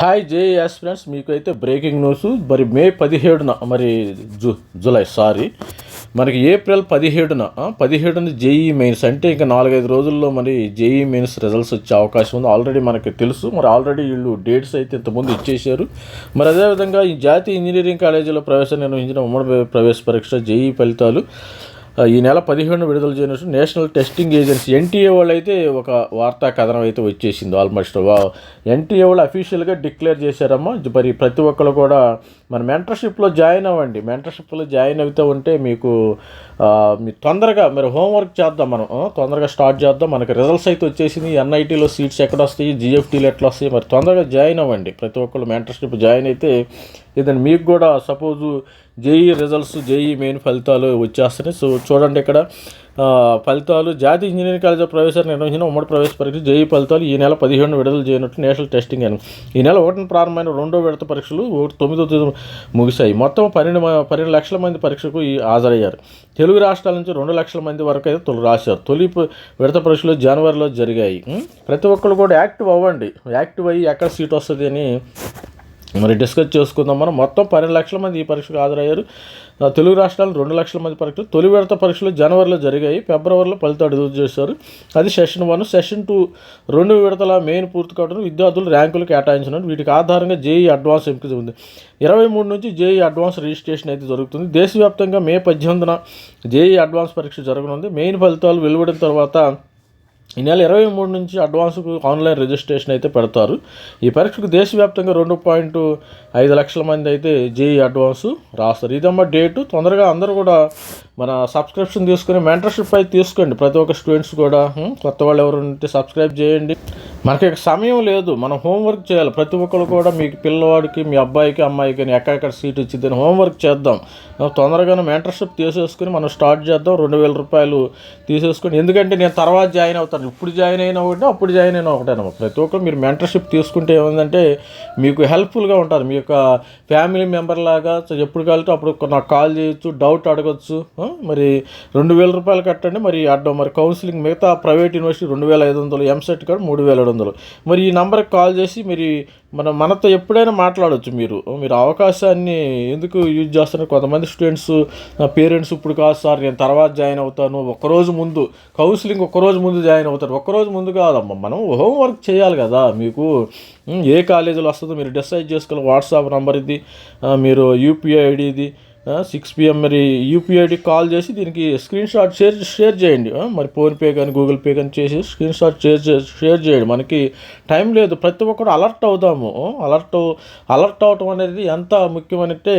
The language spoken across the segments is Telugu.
హాయ్ జేఎస్ ఫ్రెండ్స్ మీకు అయితే బ్రేకింగ్ న్యూస్ మరి మే పదిహేడున మరి జు జూలై సారీ మనకి ఏప్రిల్ పదిహేడున పదిహేడున జేఈ మెయిన్స్ అంటే ఇంకా నాలుగైదు రోజుల్లో మరి జేఈ మెయిన్స్ రిజల్ట్స్ వచ్చే అవకాశం ఉంది. ఆల్రెడీ మనకి తెలుసు. మరి ఆల్రెడీ వీళ్ళు డేట్స్ అయితే ఇంతకుముందు ఇచ్చేశారు. మరి అదేవిధంగా ఈ జాతీయ ఇంజనీరింగ్ కాలేజీలో ప్రవేశం నిర్వహించిన ఉమ్మడి ప్రవేశ పరీక్ష జేఈ ఫలితాలు. ఈ నెల పదిహేను విడుదల చేయనట్టు నేషనల్ టెస్టింగ్ ఏజెన్సీ ఎన్టీఏ వాళ్ళు అయితే ఒక వార్తా కథనం అయితే వచ్చేసింది ఆల్మోస్ట్. ఎన్టీఏ వాళ్ళు అఫీషియల్గా డిక్లేర్ చేశారమ్మా. మరి ప్రతి ఒక్కరు కూడా మన మెంటర్షిప్లో జాయిన్ అవ్వండి. మెంటర్షిప్లో జాయిన్ అవుతూ ఉంటే మీకు మీ తొందరగా మరి హోంవర్క్ చేద్దాం మనం. తొందరగా స్టార్ట్ చేద్దాం. మనకి రిజల్ట్స్ అయితే వచ్చేసింది ఎన్ఐటీలో సీట్స్ ఎక్కడ వస్తాయి? జిఎఫ్టీలు ఎట్లా వస్తాయి? మరి తొందరగా జాయిన్ అవ్వండి. ప్రతి ఒక్కరు మెంటర్షిప్ జాయిన్ అయితే ఏదైనా మీకు కూడా suppose JEE results JEE main ఫలితాలు వచ్చేస్తున్నాయి. సో చూడండి ఇక్కడ. ఫలితాలు జాతీయ ఇంజనీరింగ్ కాలేజ్ ప్రవేశ నిర్వహించిన ఉమ్మడి ప్రవేశ పరీక్ష జేఈ ఫలితాలు ఈ నెల పదిహేను విడుదల చేయనట్టు నేషనల్ టెస్టింగ్ అని ఈ నెల ఒకటిన ప్రారంభమైన రెండో విడత పరీక్షలు ఒకటి తొమ్మిదో తేదీ ముగిశాయి. మొత్తం పన్నెండు మ- పన్నెండు లక్షల మంది పరీక్షకు ఈ హాజరయ్యారు. తెలుగు రాష్ట్రాల నుంచి రెండు లక్షల మంది వరకు అయితే తొలి రాశారు. తొలి విడత పరీక్షలు జనవరిలో జరిగాయి. ప్రతి ఒక్కరు కూడా యాక్టివ్ అవ్వండి. యాక్టివ్ అయ్యి ఎక్కడ సీట్ వస్తుంది అని మరి డిస్కస్ చేసుకుందాం మనం. మొత్తం పన్నెండు లక్షల మంది ఈ పరీక్షకు హాజరయ్యారు. తెలుగు రాష్ట్రాలు రెండు లక్షల మంది పరీక్షలు. తొలి విడత పరీక్షలు జనవరిలో జరిగాయి. ఫిబ్రవరిలో ఫలితాలు విడుదల చేశారు. అది సెషన్ వన్ సెషన్ టూ రెండు విడతల మెయిన్ పూర్తి కావడం విద్యార్థులు ర్యాంకులు కేటాయించడం వీటికి ఆధారంగా జేఈ అడ్వాన్స్ ఎంపిక ఉంది. ఇరవై మూడు నుంచి జేఈ అడ్వాన్స్ రిజిస్ట్రేషన్ అయితే జరుగుతుంది. దేశవ్యాప్తంగా మే పద్దెనిమిదిన జేఈ అడ్వాన్స్ పరీక్ష జరగనుంది. మెయిన్ ఫలితాలు వెలువడిన తర్వాత ఈ నెల ఇరవై మూడు నుంచి అడ్వాన్స్కు ఆన్లైన్ రిజిస్ట్రేషన్ అయితే పెడతారు. ఈ పరీక్షకు దేశవ్యాప్తంగా రెండు పాయింట్ ఐదు లక్షల మంది అయితే జేఈ అడ్వాన్స్ రాస్తారు. ఇదమ్మా డేటు. తొందరగా అందరూ కూడా మన సబ్స్క్రిప్షన్ తీసుకుని మెంటర్షిప్ అయితే తీసుకోండి. ప్రతి ఒక్క స్టూడెంట్స్ కూడా కొత్త వాళ్ళు ఎవరు ఉంటే సబ్స్క్రైబ్ చేయండి. మనకి సమయం లేదు. మనం హోంవర్క్ చేయాలి. ప్రతి ఒక్కరు కూడా మీకు పిల్లవాడికి మీ అబ్బాయికి అమ్మాయికి ఎక్కడెక్కడ సీట్ వచ్చిందని హోంవర్క్ చేద్దాం. తొందరగానే మెంటర్షిప్ తీసేసుకుని మనం స్టార్ట్ చేద్దాం రెండు వేల రూపాయలు తీసేసుకుని. ఎందుకంటే నేను తర్వాత జాయిన్ అవుతాను. ఇప్పుడు జాయిన్ అయిన ఒకటి అప్పుడు జాయిన్ అయిన ఒకటేనమ్మా ప్రతి ఒక్కరు మీరు మెంటర్షిప్ తీసుకుంటే ఏముందంటే మీకు హెల్ప్ఫుల్గా ఉంటారు. మీ యొక్క ఫ్యామిలీ మెంబర్ లాగా ఎప్పుడు కలితే అప్పుడు నాకు కాల్ చేయొచ్చు డౌట్ అడగచ్చు. మరి రెండు వేల రూపాయలు కట్టండి. మరి అడ్డం మరి కౌన్సిలింగ్ మిగతా ప్రైవేట్ యూనివర్సిటీ రెండు వేల ఐదు వందలు ఎంసెట్ కార్డు మూడు వేల ఏడు వందలు. మరి ఈ నంబర్కి కాల్ చేసి మరి మన మనతో ఎప్పుడైనా మాట్లాడవచ్చు మీరు. మీరు అవకాశాన్ని ఎందుకు యూజ్ చేస్తున్నారు? కొంతమంది స్టూడెంట్స్ పేరెంట్స్ ఇప్పుడు కాదు సార్ నేను తర్వాత జాయిన్ అవుతాను. ఒకరోజు ముందు కౌన్సిలింగ్ ఒకరోజు ముందు జాయిన్ అవుతారు. ఒకరోజు ముందు కాదమ్మా మనం హోంవర్క్ చేయాలి కదా. మీకు ఏ కాలేజీలో వస్తుందో మీరు డిసైడ్ చేసుకోవాలి. వాట్సాప్ నెంబర్ ఇది మీరు యూపీఐ ఐడి ఇది సిక్స్ పిఎం మరి యూపీఐడి కాల్ చేసి దీనికి స్క్రీన్ షాట్ షేర్ షేర్ చేయండి. మరి ఫోన్పే కానీ గూగుల్ పే కానీ చేసి స్క్రీన్ షాట్ షేర్ షేర్ చేయండి. మనకి టైం లేదు. ప్రతి ఒక్కరు అలర్ట్ అవుదాము. అలర్ట్ అలర్ట్ అవటం అనేది ఎంత ముఖ్యమంటే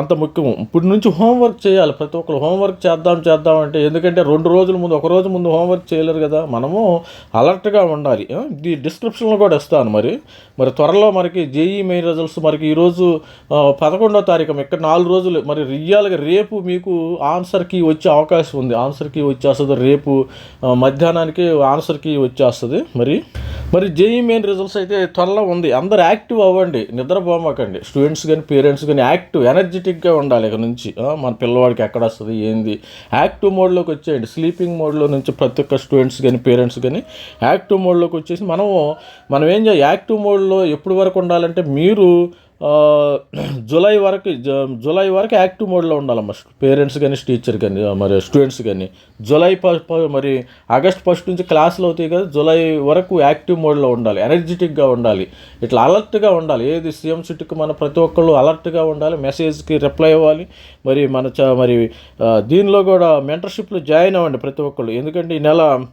అంత ముఖ్యం. ఇప్పుడు నుంచి హోంవర్క్ చేయాలి. ప్రతి ఒక్కరు హోంవర్క్ చేద్దాం చేద్దాం అంటే ఎందుకంటే రెండు రోజుల ముందు ఒక రోజు ముందు హోంవర్క్ చేయలేరు కదా. మనము అలర్ట్గా ఉండాలి. ఇది డిస్క్రిప్షన్లో కూడా ఇస్తాను మరి. మరి త్వరలో మనకి జేఈ మెయిన్ రిజల్ట్స్ మనకి ఈరోజు పదకొండో తారీఖు ఇక్కడ నాలుగు రోజులు మరి రియల్గా రేపు మీకు ఆన్సర్కి వచ్చే అవకాశం ఉంది. ఆన్సర్కి వచ్చేస్తుంది రేపు మధ్యాహ్నానికి ఆన్సర్కి వచ్చేస్తుంది మరి. మరి జేఈ మెయిన్ రిజల్ట్స్ అయితే త్వరలో ఉంది. అందరు యాక్టివ్ అవ్వండి. నిద్రపోమకండి. స్టూడెంట్స్ కానీ పేరెంట్స్ కానీ యాక్టివ్ ఎనర్జెటిక్గా ఉండాలి ఇక నుంచి. మన పిల్లవాడికి ఎక్కడ వస్తుంది ఏంది? యాక్టివ్ మోడ్లోకి వచ్చేయండి. స్లీపింగ్ మోడ్లో నుంచి ప్రతి ఒక్క స్టూడెంట్స్ కానీ పేరెంట్స్ కానీ యాక్టివ్ మోడ్లోకి వచ్చేసి మనము మనం ఏం చేయాలి? యాక్టివ్ మోడ్లో ఎప్పుడు వరకు ఉండాలంటే మీరు జూలై వరకు జూలై వరకు యాక్టివ్ మోడ్లో ఉండాలమ్మా. పేరెంట్స్ కానీ టీచర్ కానీ మరి స్టూడెంట్స్ కానీ. జూలై ప- మరి ఆగస్ట్ ఫస్ట్ నుంచి క్లాసులు అవుతాయి కదా జూలై వరకు యాక్టివ్ మోడ్లో ఉండాలి ఎనర్జెటిక్గా ఉండాలి. ఇట్లా అలర్ట్గా ఉండాలి. ఏది సీఎం సిటీకి మన ప్రతి ఒక్కళ్ళు అలర్ట్గా ఉండాలి మెసేజ్కి రిప్లై ఇవ్వాలి. మరి మన చ- మరి దీనిలో కూడా మెంటర్షిప్లో జాయిన్ అవ్వండి ప్రతి ఒక్కళ్ళు. ఎందుకంటే ఈ నెల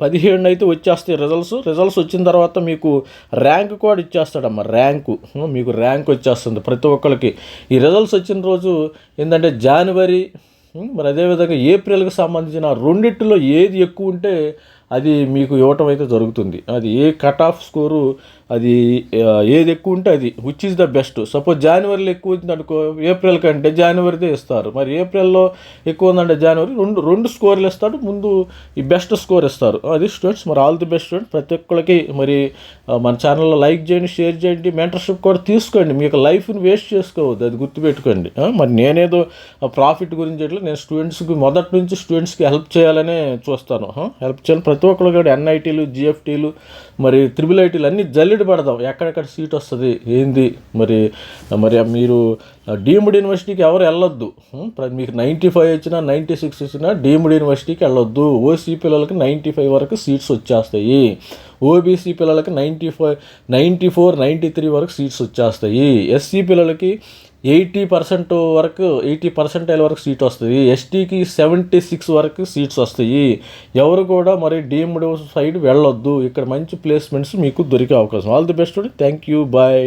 పదిహేడున అయితే వచ్చేస్తాయి రిజల్ట్స్ రిజల్ట్స్ వచ్చిన తర్వాత మీకు ర్యాంక్ కూడా ఇచ్చేస్తాడమ్మ ర్యాంకు మీకు ర్యాంక్ వచ్చేస్తుంది ప్రతి ఒక్కరికి ఈ రిజల్ట్స్ వచ్చిన రోజు ఏంటంటే జనవరి మరి అదేవిధంగా ఏప్రిల్కి సంబంధించిన రెండింటిలో ఏది ఎక్కువ ఉంటే అది మీకు ఇవ్వటం అయితే జరుగుతుంది. అది ఏ కట్ ఆఫ్ స్కోరు అది ఏది ఎక్కువ ఉంటే అది which is the best suppose జనవరిలో ఎక్కువ ఉంది అనుకో ఏప్రిల్ కంటే జనవరిదే ఇస్తారు. మరి ఏప్రిల్లో ఎక్కువ ఉందంటే జనవరి రెండు రెండు స్కోర్లు ఇస్తాడు ముందు ఈ బెస్ట్ స్కోర్ ఇస్తారు అది స్టూడెంట్స్ మరి ఆల్ ది బెస్ట్ స్టూడెంట్ ప్రతి ఒక్కరికి మరి మన ఛానల్లో లైక్ చేయండి షేర్ చేయండి మెంటర్షిప్ కూడా తీసుకోండి. మీకు లైఫ్ని వేస్ట్ చేసుకోవద్దు అది గుర్తుపెట్టుకోండి. మరి నేనేదో ప్రాఫిట్ గురించి ఎట్లా నేను స్టూడెంట్స్కి మొదటి నుంచి స్టూడెంట్స్కి హెల్ప్ చేయాలనే చూస్తాను. హెల్ప్ చేయాలి. ప్రతి ఒక్కరు కూడా ఎన్ఐటీలు జిఎఫ్టీలు మరి త్రిబుల్ ఐటీలు అన్నీ జల్లెడ పెడదాం. ఎక్కడెక్కడ సీట్ వస్తుంది ఏంది? మరి మరి మీరు డీమ్డ్ యూనివర్సిటీకి ఎవరు వెళ్ళొద్దు. మీకు నైంటీ ఫైవ్ వచ్చినా నైంటీ సిక్స్ వచ్చినా డీమ్డ్ యూనివర్సిటీకి వెళ్ళొద్దు. ఓసీ పిల్లలకి నైంటీ ఫైవ్ వరకు సీట్స్ వచ్చేస్తాయి. ఓబీసీ పిల్లలకి ninety five ninety four ninety three వరకు సీట్స్ వచ్చేస్తాయి. ఎస్సీ పిల్లలకి ఎయిటీ పర్సెంట్ వరకు ఎయిటీ పర్సెంటైల్ వరకు సీట్ వస్తుంది. ఎస్టీకి సెవెంటీ సిక్స్ వరకు సీట్స్ వస్తాయి. ఎవరు కూడా మరి డీమ్డ్ సైడ్ వెళ్ళొద్దు. ఇక్కడ మంచి ప్లేస్మెంట్స్ మీకు దొరికే అవకాశం. All the best thank you. Bye.